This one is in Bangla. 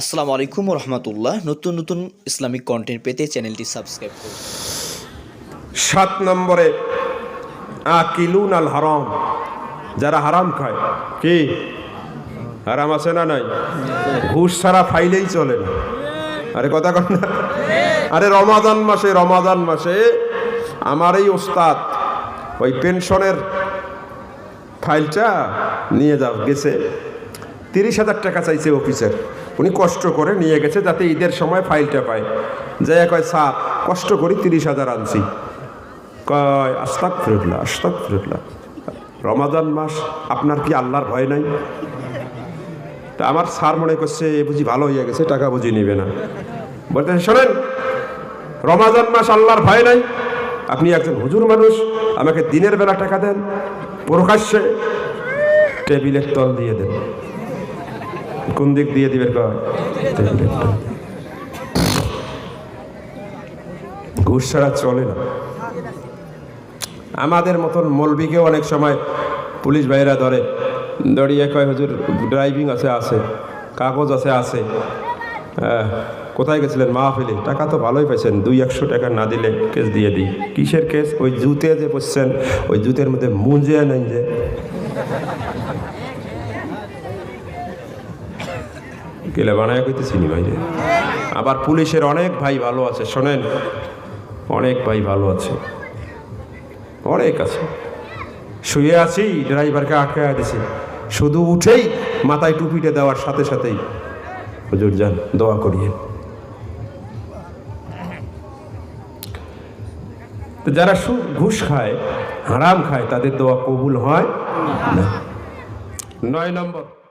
আসসালামু আলাইকুম রহমতুল্লাহ নতুন নতুন ইসলামিক কন্টেন্ট পেতে চ্যানেলটি সাবস্ক্রাইব করুন। সাত নম্বরে আকিলুন আল হারাম। যারা হারাম খায়, কি? হারাম আছে না নাই? ঘুষ ছাড়া ফাইলেই চলে না। আরে কথা কন আরে রমাদান মাসে রমাদান মাসে আমার এই ওস্তাদ ওই পেনশনের ফাইলটা নিয়ে যাও, গেছে। তিরিশ হাজার টাকা চাইছে অফিসের। উনি কষ্ট করে নিয়ে গেছে যাতে ঈদের সময় ফাইলটা পায়। যাই কয়, স্যার, কষ্ট করি তিরিশ হাজার আনছি। কয় আস্তাক ফিরুল্লাহ আস্তাক ফিরুল্লাহ রমাদান মাস, আপনার কি আল্লাহর ভয় নাই? তা আমার স্যার মনে করছে, এ বুঝি ভালো হয়ে গেছে, টাকা বুঝি নিবে না। বলতে শোনেন রমাজান মাস আল্লাহর ভয় নাই। আপনি একজন হুজুর মানুষ, আমাকে দিনের বেলা টাকা দেন, প্রকাশ্যে টেবিলের তল দিয়ে দেন। কোন দিক দিয়ে দিবেন কয় ঘুষ ছাড়া চলে না। আমাদের মতন মলবিকে অনেক সময় পুলিশ ভাইরা ধরে। দড়িয়ে কয়, হুজুর, ড্রাইভিং আছে আছে, কাগজ আছে আছে। কোথায় গেছিলেন মাহফিলে? টাকা তো ভালোই পাইছেন, দুই, একশো টাকা না দিলে কেস দিয়ে দিই। কিসের কেস? ওই জুতে যে বসছেন, ওই জুতের মধ্যে মুঞ্জে নেই যে। গেলে বানায় কইতেছি নি ভাই আবার পুলিশের অনেক ভাই ভালো আছে, শোনেন। অনেক ভাই ভালো আছে। অনেক আছে। শুয়ে আছি, ড্রাইভারকে আটকায় দিছি। শুধু উঠেই মাথায় টুপিটা দেওয়ার সাথে সাথেই। হুজুর যান, দোয়া করিয়ে। যারা ঘুষ খায়, হারাম খায়, তাদের দোয়া কবুল হয় না। নয় নম্বর।